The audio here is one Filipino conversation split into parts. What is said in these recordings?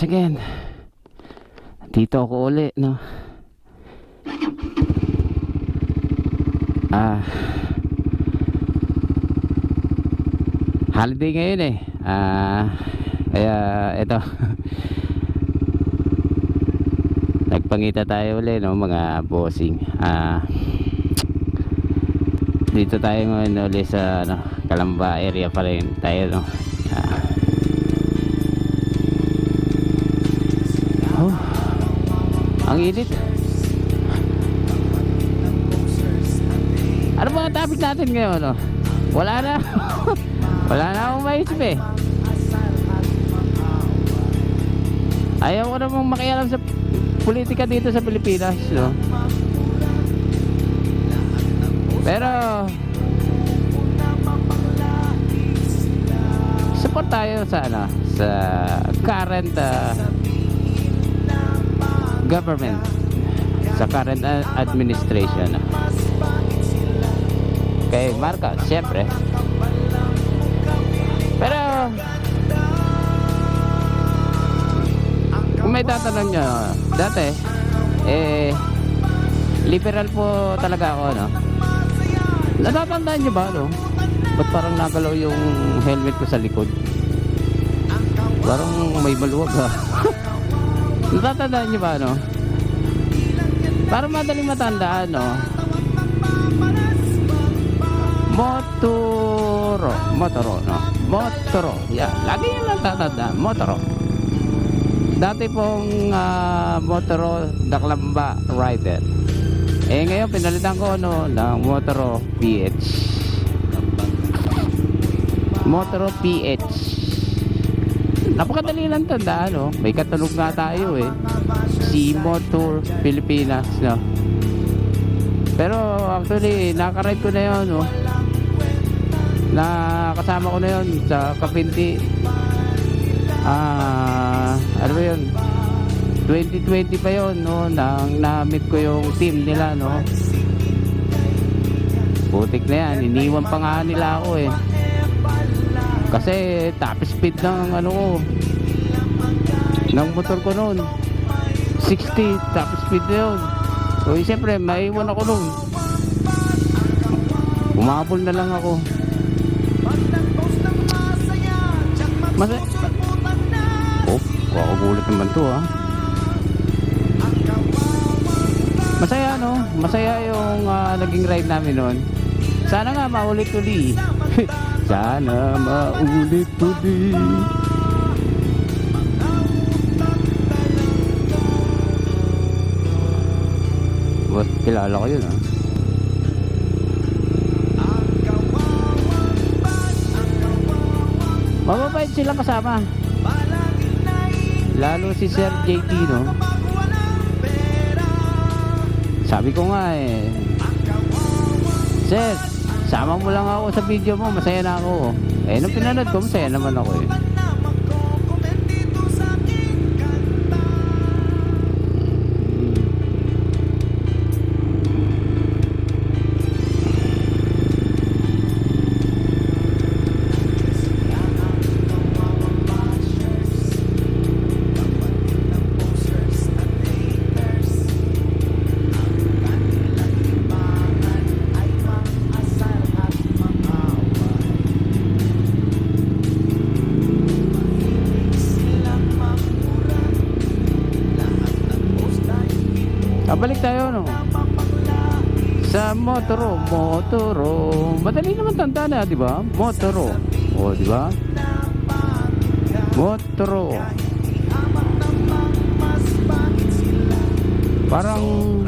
Once again, dito ako uli, no? Ah, holiday ngayon eh. Ah, kaya ito. Nagpangita tayo uli, no, mga bossing. Ah, dito tayo ngayon uli sa ano, Kalamba area pa rin tayo, no? Ah, ang. Ano mga topic natin ngayon? No? Wala na. Wala na akong maisip eh. Ayaw ko namang makialam sa politika dito sa Pilipinas. No? Pero support tayo sa ano sa current uh, government sa current uh, administration. Kay Marcos syempre. Pero kung may tatanong nyo dati eh liberal po talaga ako no? Natatandaan nyo ba no? Ba't parang nagalaw yung helmet ko sa likod? Parang may maluwag ha Natatandaan niyo ba, no? Para madaling matandaan, no? Motoro. Motoro, no? Motoro. Yeah, lagi yung natatandaan. Motoro. Dati pong ah, Motoro Daklamba Rider. Eh, ngayon, pinalitan ko, no, ng Motoro PH. Motoro PH. Napakadali lang tandaan, no? May katunog nga tayo, eh. Si Motor Pilipinas, no? Pero actually, nakaride ko na yun, no? Nakasama ko na yun sa Kapinti. Ah, ano ba yun? 2020 pa yun, no? Nang na-meet ko yung team nila, no? Putik na yan. Iniwan pa nga nila ako, eh. Kasi top speed ng ano ko ng motor ko noon. 60 top speed na yun. So eh, siyempre maiwan ako noon. Umabol na lang ako. Mas oh kakagulit naman to ha masaya no? Masaya yung ah, naging ride namin noon. Sana nga maulit uli sana maulit uli What? Kilala ko yun ah. Mababait silang kasama. Lalo si Sir JT no. Sabi ko nga eh. Sir, sama mo lang ako sa video mo, masaya na ako. Eh, nung pinanood ko, masaya naman ako eh. Kabalik tayo no. Sa Motoro, Motoro. Madali naman tanda na, di ba? Motoro. O, di ba? Motoro. Parang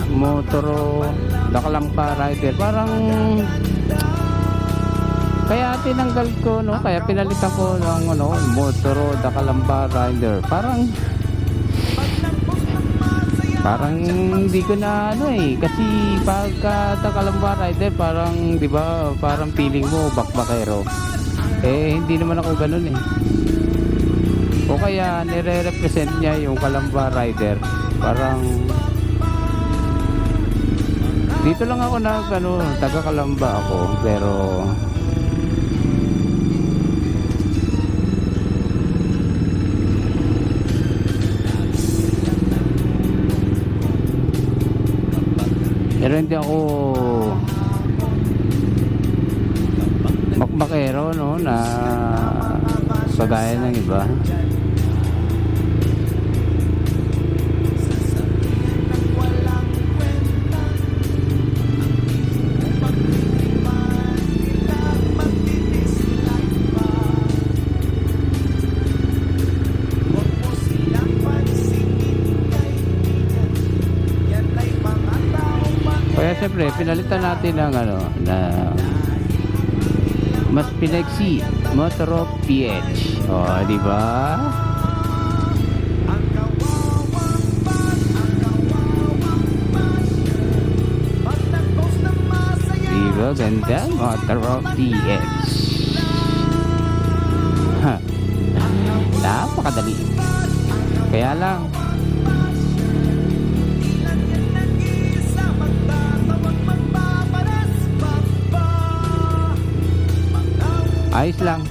Motoro, Dakalampa Rider. Parang kaya tinanggal ko no, kaya pinalitan ko ng ano, Motoro Dakalamba Rider. Parang Parang hindi ko na ano eh kasi pagka Takalamba Rider parang 'di ba parang feeling mo bakbakero. Eh hindi naman ako ganoon eh. O kaya nire-represent niya yung Kalamba Rider. Parang dito lang ako na ano, taga Kalamba ako pero Pero hindi ako makmakero no na kagaya ng iba. Siyempre, pinalitan natin ng ano, na mas pinagsi Motoro PH. O, di ba? Di ba? Ganda. Motoro PH. Ha. Napakadali. Kaya lang, ayos lang.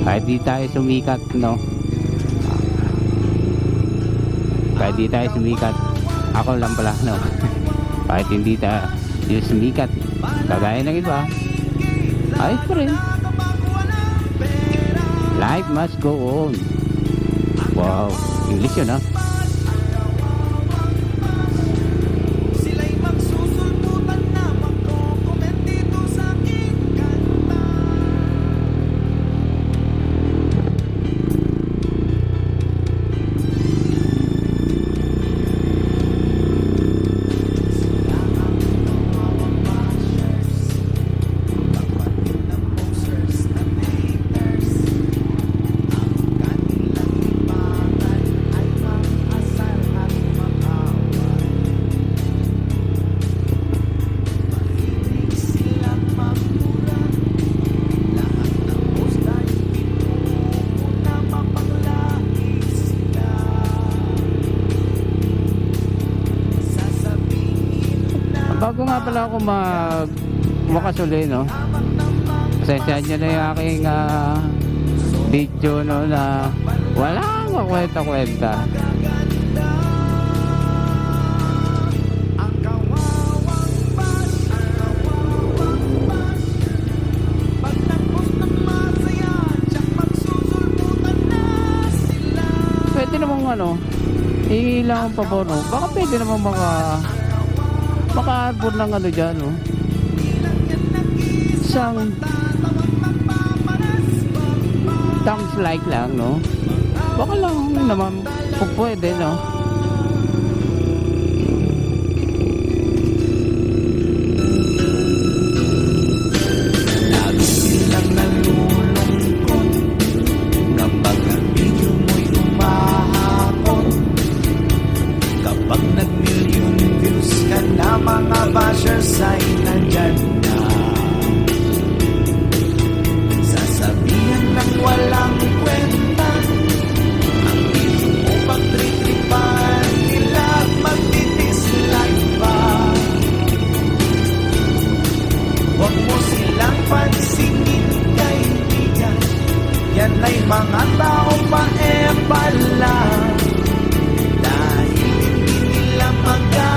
Kahit di tayo sumikat, no? Kahit di tayo sumikat, ako lang pala, no? Kahit hindi tayo sumikat, kagaya ng iba, ayos pa rin. Life must go on. Wow, English yun, ha? Nga pala ako mag makasuli, no? Pasensyahan nyo na yung aking ah, video, no, na wala makwenta-kwenta. Sila Pwede namang ano, ilang ang pabor, no? Baka pwede namang maka maka-arbor ng ano dyan, no? Isang thumbs like lang, no? Baka lang naman po pwede, no?